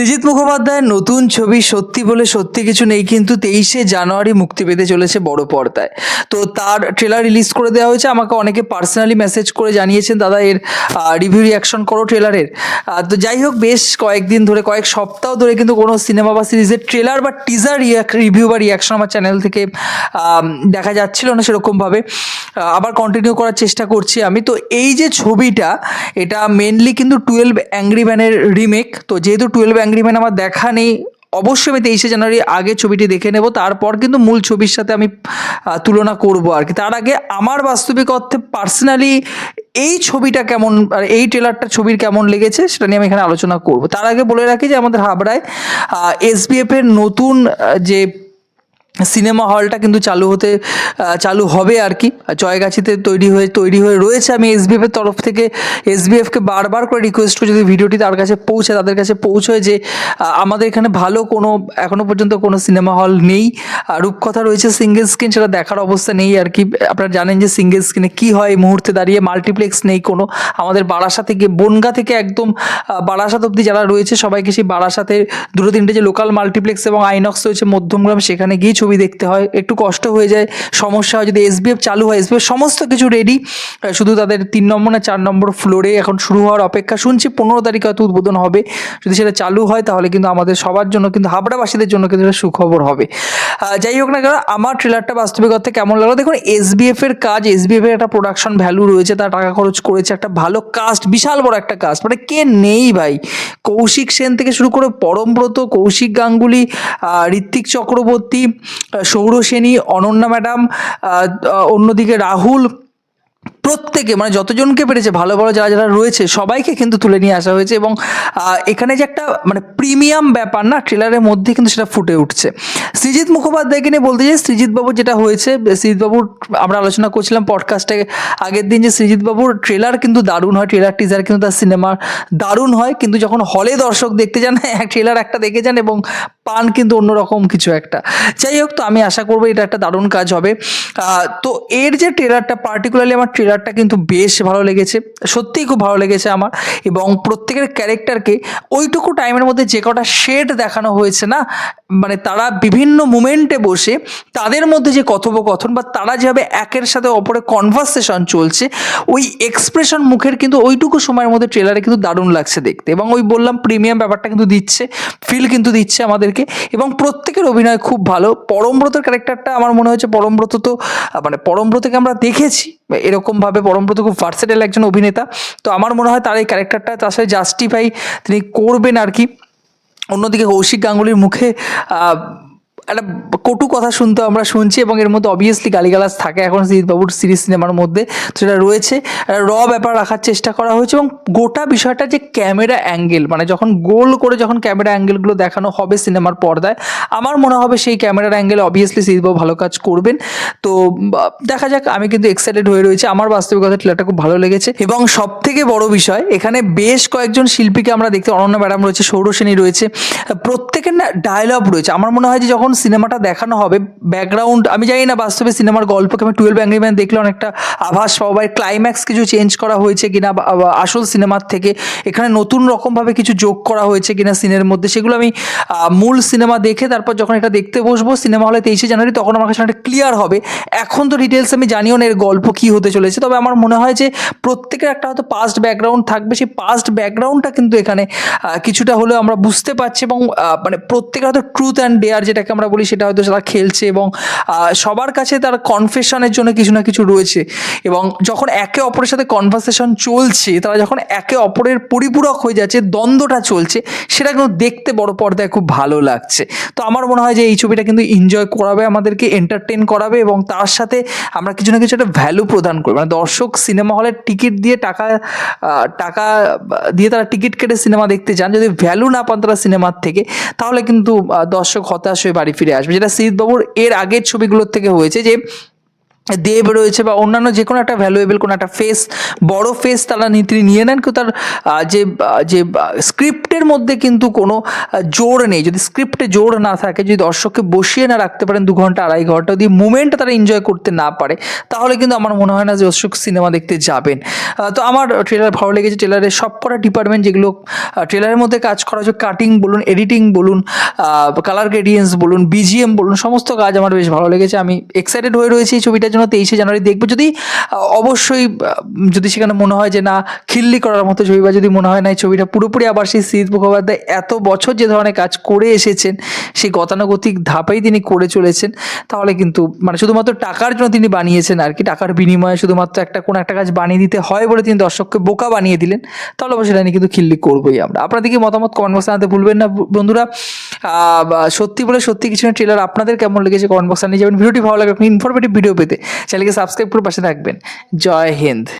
সৃজিত মুখোপাধ্যায়ের নতুন ছবি সত্যি বলে সত্যি কিছু নেই, কিন্তু তেইশে জানুয়ারি মুক্তি পেতে চলেছে বড় পর্দায়। তো তার ট্রেলার রিলিজ করে দেওয়া হয়েছে, আমাকে অনেকে পার্সোনালি মেসেজ করে জানিয়েছেন, দাদা, এর রিভিউ রিয়াকশন করো ট্রেলারের তো যাই হোক, বেশ কয়েকদিন ধরে, কয়েক সপ্তাহ ধরে কিন্তু কোনো সিনেমা বা সিরিজের ট্রেলার বা টিজার রিভিউ বা রিয়াকশন আমার চ্যানেল থেকে দেখা যাচ্ছিল না সেরকমভাবে। আবার কন্টিনিউ করার চেষ্টা করছি আমি। তো এই যে ছবিটা, এটা মেনলি কিন্তু টুয়েলভ অ্যাংরি ম্যানের রিমেক তো যেহেতু টুয়েলভ অ্যাংরি ম্যান আমার দেখা নেই, অবশ্যই আমি তেইশে জানুয়ারি আগে ছবিটি দেখে নেব, তারপর কিন্তু মূল ছবির সাথে আমি তুলনা করব আর কি। তার আগে আমার বাস্তবিক অর্থে পার্সোনালি এই ছবিটা কেমন, আর এই ট্রেলারটা ছবির কেমন লেগেছে সেটা নিয়ে আমি এখানে আলোচনা করব। তার আগে বলে রাখি যে আমাদের হাবড়ায় এসবিএফ এর নতুন যে সিনেমা হলটা কিন্তু চালু হতে চালু হবে আর কি। জয়গাছিতে তৈরি হয়ে তৈরি হয়ে রয়েছে। আমি এসবিএফ এর তরফ থেকে এসবিএফকে বারবার করে রিকোয়েস্ট করি যদি ভিডিওটি তার কাছে পৌঁছে, তাদের কাছে পৌঁছয় যে আমাদের এখানে ভালো কোনো, এখনও পর্যন্ত কোনো সিনেমা হল নেই। রূপকথা রয়েছে সিঙ্গেল স্ক্রিন সেটা দেখার অবস্থা নেই আর কি। আপনারা জানেন যে সিঙ্গেল স্ক্রিনে কী হয় এই মুহূর্তে দাঁড়িয়ে মাল্টিপ্লেক্স নেই কোনো। আমাদের বারাসা থেকে, বনগা থেকে একদম বারাসাত অব্দি যারা রয়েছে, সবাইকে সেই বারাসাতে দুটো তিনটে যে লোকাল মাল্টিপ্লেক্স এবং আইনক্স রয়েছে, মধ্যমগ্রাম, সেখানে গিয়ে ছবি দেখতে হয়, একটু কষ্ট হয়ে যায়, সমস্যা হয়, যদি এসবিএফ চালু হয় এসবিএফ সমস্ত কিছু রেডি শুধু তাদের তিন নম্বর না চার নম্বর ফ্লোরে এখন শুরু হওয়ার অপেক্ষা। শুনছি পনেরো তারিখে হয়তো উদ্বোধন হবে। যদি সেটা চালু হয়, তাহলে কিন্তু আমাদের সবার জন্য, কিন্তু হাবড়াবাসীদের জন্য কিন্তু এটা সুখবর হবে। যাই হোক না কেন, আমার ট্রেলারটা বাস্তবিক কেমন লাগল? দেখুন এসবিএফ এর কাজ এসবিএফ এর একটা প্রোডাকশন ভ্যালু রয়েছে, তার টাকা খরচ করেছে একটা ভালো কাস্ট বিশাল বড় একটা কাস্ট মানে কে নেই ভাই? কৌশিক সেন থেকে শুরু করে পরমব্রত, কৌশিক গাঙ্গুলি ঋত্বিক চক্রবর্তী আহ, সৌর সেনী অনন্যা ম্যাডাম অন্যদিকে রাহুল প্রত্যেকে মানে যতজনকে পেরেছে, ভালো ভালো যারা যারা রয়েছে, সবাইকে কিন্তু তুলে নিয়ে আসা হয়েছে এবং এখানে যে একটা মানে প্রিমিয়াম ব্যাপার না, ট্রেলারের মধ্যে কিন্তু সেটা ফুটে উঠছে। সৃজিত মুখোপাধ্যায়কে নিয়ে বলতে চাই সৃজিত বাবুর যেটা হয়েছে সৃজিত বাবুর আমরা আলোচনা করছিলাম পডকাস্টে আগের দিন যে সৃজিত বাবুর ট্রেলার কিন্তু দারুণ হয়, ট্রেলার টিজার কিন্তু তার সিনেমার দারুণ হয়, কিন্তু যখন হলে দর্শক দেখতে যান ট্রেলার একটা দেখে যান এবং পান কিন্তু অন্যরকম কিছু একটা। যাই হোক, তো আমি আশা করব এটা একটা দারুণ কাজ হবে। তো এর যে ট্রেলারটা পার্টিকুলারলি আমার ট্রেলারটা কিন্তু বেশ ভালো লেগেছে, সত্যিই খুব ভালো লেগেছে আমার। এবং প্রত্যেকের ক্যারেক্টারকে ওইটুকু টাইমের মধ্যে যে কটা শেড দেখানো হয়েছে না মানে তারা বিভিন্ন মুমেন্টে বসে তাদের মধ্যে যে কথোপকথন বা তারা যেভাবে একের সাথে অপরের কনভারসেশন চলছে, ওই এক্সপ্রেশন মুখের কিন্তু ওইটুকু সময়ের মধ্যে ট্রেলারে কিন্তু দারুণ লাগছে দেখতে। এবং ওই বললাম প্রিমিয়াম ব্যাপারটা কিন্তু দিচ্ছে ফিল কিন্তু দিচ্ছে আমাদেরকে। এবং প্রত্যেকের অভিনয় খুব ভালো। পরমব্রতর ক্যারেক্টারটা আমার মনে হয়েছে পরমব্রত তো মানে পরমব্রতকে আমরা দেখেছি। এরকমভাবে পরমব্রত খুব ভার্সেটাইল একজন অভিনেতা। তো আমার মনে হয় তার এই ক্যারেক্টারটা তার সাথে জাস্টিফাই তিনি করবেন আর কি। অন্যদিকে কৌশিক গাঙ্গুলির মুখে একটা কটু কথা শুনতে আমরা শুনছি এবং এর মধ্যে অবভিয়াসলি গালিগালাজ থাকে এখন বাবুর সিরিজ সিনেমার মধ্যে সেটা রয়েছে। র ব্যাপার রাখার চেষ্টা করা হয়েছে এবং গোটা বিষয়টা যে ক্যামেরা অ্যাঙ্গেল মানে যখন গোল করে যখন ক্যামেরা অ্যাঙ্গেলগুলো দেখানো হবে সিনেমার পর্দায়, আমার মনে হবে সেই ক্যামেরার অ্যাঙ্গেল অবভিয়াসলি বাবু ভালো কাজ করবেন। তো, দেখা যাক, আমি কিন্তু এক্সাইটেড হয়ে রয়েছে। আমার বাস্তবিকতা ট্রেলারটা খুব ভালো লেগেছে। এবং সব থেকে বড় বিষয়, এখানে বেশ কয়েকজন শিল্পীকে আমরা দেখতে, অনন্য ম্যাডাম রয়েছে সৌরসেনী রয়েছে, প্রত্যেকের না ডায়লগ রয়েছে। আমার মনে হয় যে যখন সিনেমাটা দেখানো হবে? ব্যাকগ্রাউন্ড আমি জানি না, বাস্তবে সিনেমার গল্পকে আমি টুয়েলভ অ্যাংরি ম্যান দেখলে অনেকটা আভাস পাবো বা ক্লাইম্যাক্স কিছু চেঞ্জ করা হয়েছে কিনা আসল সিনেমার থেকে, এখানে নতুন রকমভাবে কিছু যোগ করা হয়েছে কিনা সিনের মধ্যে, সেগুলো আমি মূল সিনেমা দেখে তারপর যখন এটা দেখতে বসবো, সিনেমা হলে তেইশে জানুয়ারি, তখন আমার কাছে একটা ক্লিয়ার হবে। এখন তো ডিটেলস আমি জানিও না এর গল্প কী হতে চলেছে, তবে আমার মনে হয় যে প্রত্যেকের একটা হয়তো পাস্ট ব্যাকগ্রাউন্ড থাকবে, সেই পাস্ট ব্যাকগ্রাউন্ডটা কিন্তু এখানে কিছুটা হলেও আমরা বুঝতে পারছি এবং মানে প্রত্যেকের হয়তো ট্রুথ অ্যান্ড ডেয়ার যেটাকে আমরা বলি সেটা হয়তো তারা খেলছে এবং সবার কাছে তার কনফেশনের জন্য কিছু না কিছু রয়েছে। এবং যখন একে অপরের সাথে কনভারসেশন চলছে, তারা যখন একে অপরের পরিপূরক হয়ে যাচ্ছে, দ্বন্দ্বটা চলছে, সেটা কিন্তু দেখতে বড় পর্দায় খুব ভালো লাগছে। তো আমার মনে হয় যে এই ছবিটা কিন্তু এনজয় করাবে, আমাদেরকে এন্টারটেন করাবে এবং তার সাথে আমরা কিছু না কিছু একটা ভ্যালু প্রদান করব। মানে দর্শক সিনেমা হলের টিকিট দিয়ে টাকা টাকা দিয়ে তারা টিকিট কেটে সিনেমা দেখতে চান যদি ভ্যালু না পান তারা সিনেমার থেকে, তাহলে কিন্তু দর্শক হতাশ হয়ে বাড়ি ফিরে আসবে। যেটা বাবুর এর আগের ছবিগুলোর থেকে হয়েছে যে দেব রয়েছে বা অন্যান্য যে কোনো একটা ভ্যালুয়েবল কোনো একটা ফেস বড় ফেস তারা নি- তিনি নিয়ে নেন, কিন্তু তার যে যে স্ক্রিপ্টের মধ্যে কিন্তু কোনো জোর নেই। যদি স্ক্রিপ্টে জোর না থাকে, যদি দর্শককে বসিয়ে না রাখতে পারেন দু ঘণ্টা, আড়াই ঘণ্টা, যদি মুভমেন্টটা তারা এনজয় করতে না পারে, তাহলে কিন্তু আমার মনে হয় না যে দর্শক সিনেমা দেখতে যাবেন। তো আমার ট্রেলার ভালো লেগেছে। ট্রেলারের সব কটা ডিপার্টমেন্ট যেগুলো ট্রেলারের মধ্যে কাজ করা হচ্ছে কাটিং বলুন এডিটিং বলুন কালার গ্রেডিয়েন্স বলুন বিজিএম বলুন, সমস্ত কাজ আমার বেশ ভালো লেগেছে। আমি এক্সাইটেড হয়ে রয়েছি এই ছবিটার জন্য। তেইশে জানুয়ারি দেখব। যদি, অবশ্যই যদি সেখানে মনে হয় যে না, খিল্লি করার মতো ছবি বা যদি মনে হয় না এই ছবিটা পুরোপুরি আবার সেই শীত মুখোপাধ্যায় এত বছর যে ধরনের কাজ করে এসেছেন, সেই গতানুগতিক ধাপেই তিনি করে চলেছেন, তাহলে কিন্তু মানে শুধুমাত্র টাকার জন্য তিনি বানিয়েছেন আর কি, টাকার বিনিময়ে শুধুমাত্র একটা, কোনো একটা কাজ বানিয়ে দিতে হয় বলে তিনি দর্শককে বোকা বানিয়ে দিলেন, তাহলে অবশ্যই নিয়ে কিন্তু খিল্লি করবোই আমরা। আপনাদেরকে মতামত কমেন্ট বক্সে জানাতে ভুলবেন না বন্ধুরা। সত্যি বলে সত্যি কিছু না ট্রেলার আপনাদের কেমন লেগেছে কমেন্ট বক্সে নিয়ে যাবেন। ভিডিওটি ভালো লাগবে আপনি ইনফরমেটিভ ভিডিও পেতে চ্যানেলকে সাবস্ক্রাইব করে পাশে থাকবেন। জয় হিন্দ।